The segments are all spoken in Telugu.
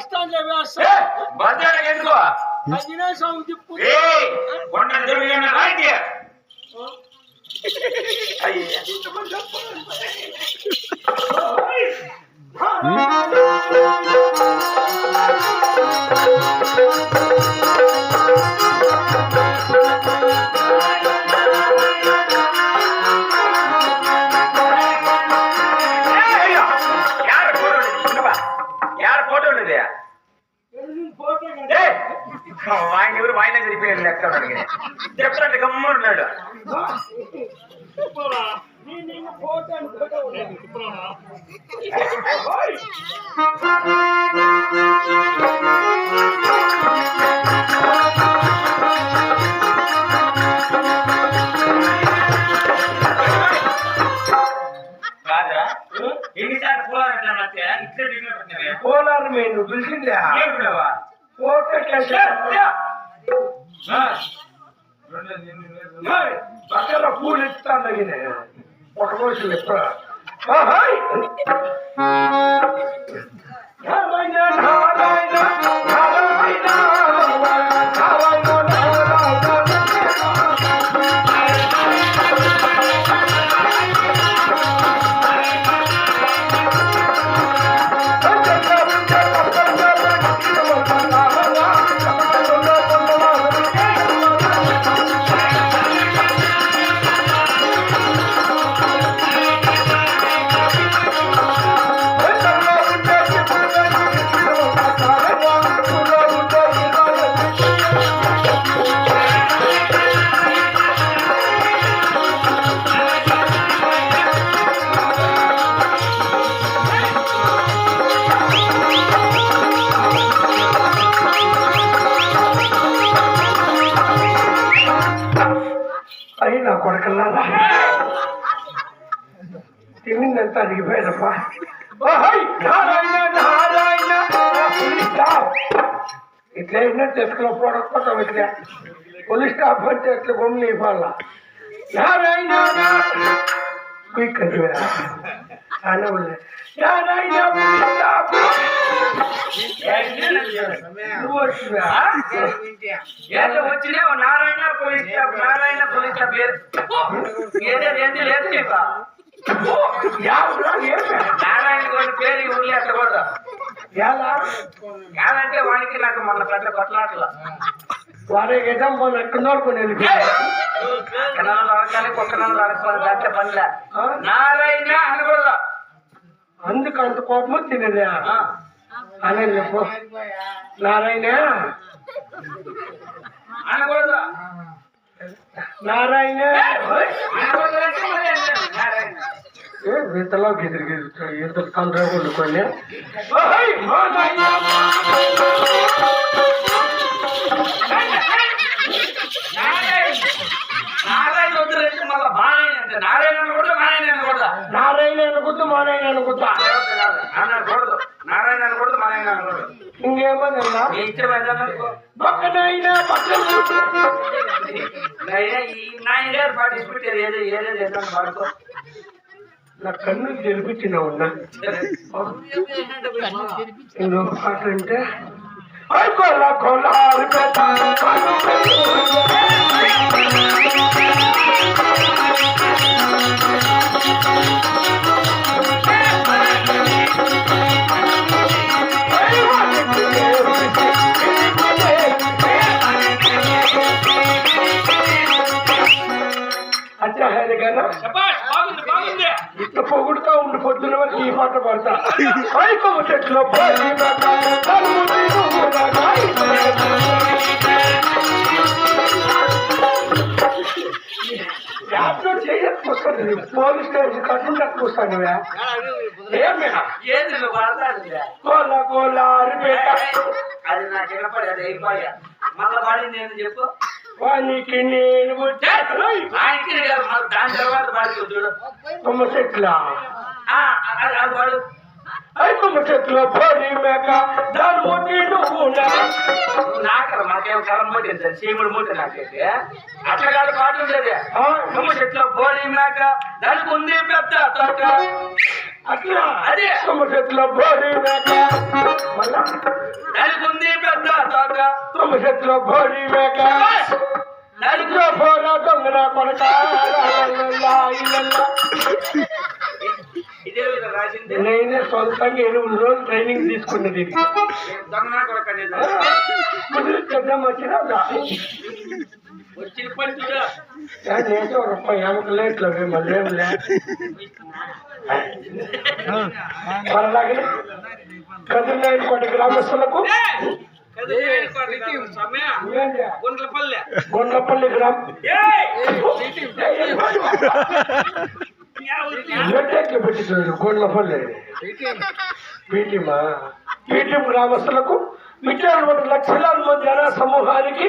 బస్ స్టాండ్లో ఎందుకు? ఆంజనేయ స్వామి తిప్పు అయ్యి వాడిని ఎవరు వాయిన తిరిగిపోయాడు లెక్క చెప్తాంటే గమ్మున్నాడు ఎన్నిసార్లు మధ్య ఇట్లా పోలారు ఫోటో పక్కన పూలు ఇస్తాను తగిన ఒక రోజు ఎప్పుడు అయినా కొడకల్లారా తిన్నిందంతా అడిగిపోయారప్పా! నారాయణ నారాయణ! ఇట్లా అయినా తెసుకులో పోడకపోతాం ఇట్లా. పోలీస్ స్టాప్ అంటే ఎట్లా గమ్ములు ఇవ్వాల నారాయణ క్విక్ అంటే అనవులే నారాయణ పోలీస్ స్టాప్ నువ్వు వచ్చివా? ఏదో వచ్చినా Narayana police stop Narayana police stop లేదు ఏదో ఏంది లేదు నీకు ఓ, యావురా, ఏమే? నారాయణ గారి పేరు ఊళ్ళో ఎత్తకూడదు ఎలా కాదంటే వానికి నాకు మొన్న పెద్ద కొట్లాటలు వారే గజం మన ఎక్కడోడుకొని వెళ్ళిపోయారు కిరణాలు అడగాలి కుక్కనాలు అడగాలి దాంట్లో పనిలే నారాయణ అనకూడదు అందుకు అంత కోపం వచ్చినది ఆ. అని చెప్పు. నారాయణ. నారాయణ. ఏ వింతలో ఎదురు ఎదురు తండ్రి వండుకొని పక్కనైనా పక్కన నా కన్ను జరిపించిన ఉన్నా. పాట అంటే కొల్ల ఆరిపేట ఇట్లా పొగుడుతా ఉండి పొద్దున వరకు ఈ పాట పాడతా. చెట్లో పోలీస్ స్టేషన్ కట్టు కట్టుకొస్తాను ఏమే ఏది నువ్వు పడతాడు కోల కోల అరిపేట అది నాకు వినపడి అది అయిపోయా. మళ్ళా నేను చెప్పు. వానికి నేను దాని తర్వాత పాడి చూడు కొమ్మ చెట్ల ఆ, అది అది పాడు ఐ కొమ్మ చెట్లో పడి మేక నువ్వు నాకర మాకేం కరం ముట్టింది సీముడు ముట్టి నాకైతే అట్లా కాదు పాట ఉండేది కొమ్మ చెట్లో బోడి మేక దానికి ఉంది పెద్ద తొక్క అట్లా. అదే. కొమ్మ చెట్లో పడి మేక. మళ్ళా? తుమ్మ చెట్లో భోజీ మేక. నడుచు పోరా కొడక? సొంతంగా ఎనిమిది రోజులు ట్రైనింగ్ తీసుకున్నది ఇది. దొంగనా కొడక అనేది కుదిరిద్దాం వచ్చినా వచ్చిన పని చూడు నేనే ఒక రూపాయి ఎమక లేట్లు అవి మళ్ళీ ఏం లే అలాగే కదిరినాయని కోటి గ్రామస్తులకు కదా సమయ గుండ్లపల్లె గుండ్లపల్లి గ్రామ ఎట్టెట్లు పెట్టించాడు గుండ్లపల్లి పీటిమా పీటిఎం గ్రామస్తులకు విచారణ లక్షలాది మంది జన సమూహానికి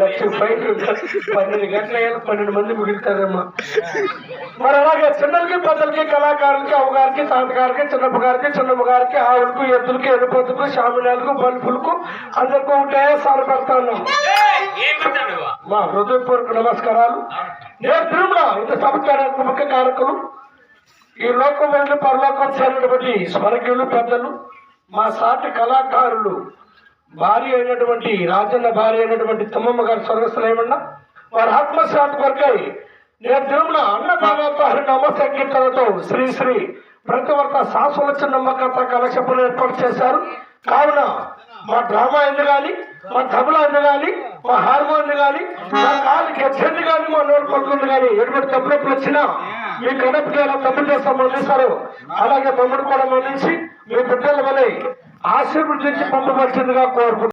లక్ష పైన పన్నెండు గంటల పన్నెండు మంది మిగులుతారమ్మా మరి అలాగే చిన్నలకి పెద్దలకి కళాకారులకి అవగారికి తాతగారికి చిన్నప్ప గారికి చిన్నమ్మ గారికి ఆవులకు ఎద్దులకి ఎరుపతులకు షామినాలకు బల్బులకు అందరికీ ఒకటే సార్ పెడతా ఉన్నాం మా హృదయపూర్వక నమస్కారాలు నేను తిరుమల ఇంత సమాచారానికి ముఖ్య కారకులు ఈ లోకం వెళ్ళి పరలోకం చేరినటువంటి స్వర్గీయులు పెద్దలు మా సాటి కళాకారులు భార్య అయినటువంటి రాజన్న భార్య అయినటువంటి తమ్మమ్మ గారి స్వర్గస్థులేమన్నా వారి ఆత్మశాంతి కొరకై నేను తిరుమల అన్నదానంతో హరినామ సంకీర్తనతో శ్రీ శ్రీ ప్రతివర్త శాశ్వత నమ్మకత కలక్షపులు ఏర్పాటు చేశారు. కావున మా డ్రామా ఎందుకు మా తబలా ఎందగాలి మా హార్మోన్ ఎందగాలి మా కాలు గెచ్చంది కానీ మా నోరు పడుతుంది కానీ ఎటువంటి తప్పులప్పుడు వచ్చినా మీ కడపకి ఎలా తప్పు చేస్తాం అందిస్తారు అలాగే మమ్మల్ని కూడా మన్నించి మీ బిడ్డల వలె ఆశీర్వదించి పంపవలసిందిగా కోరుకుంటున్నాను.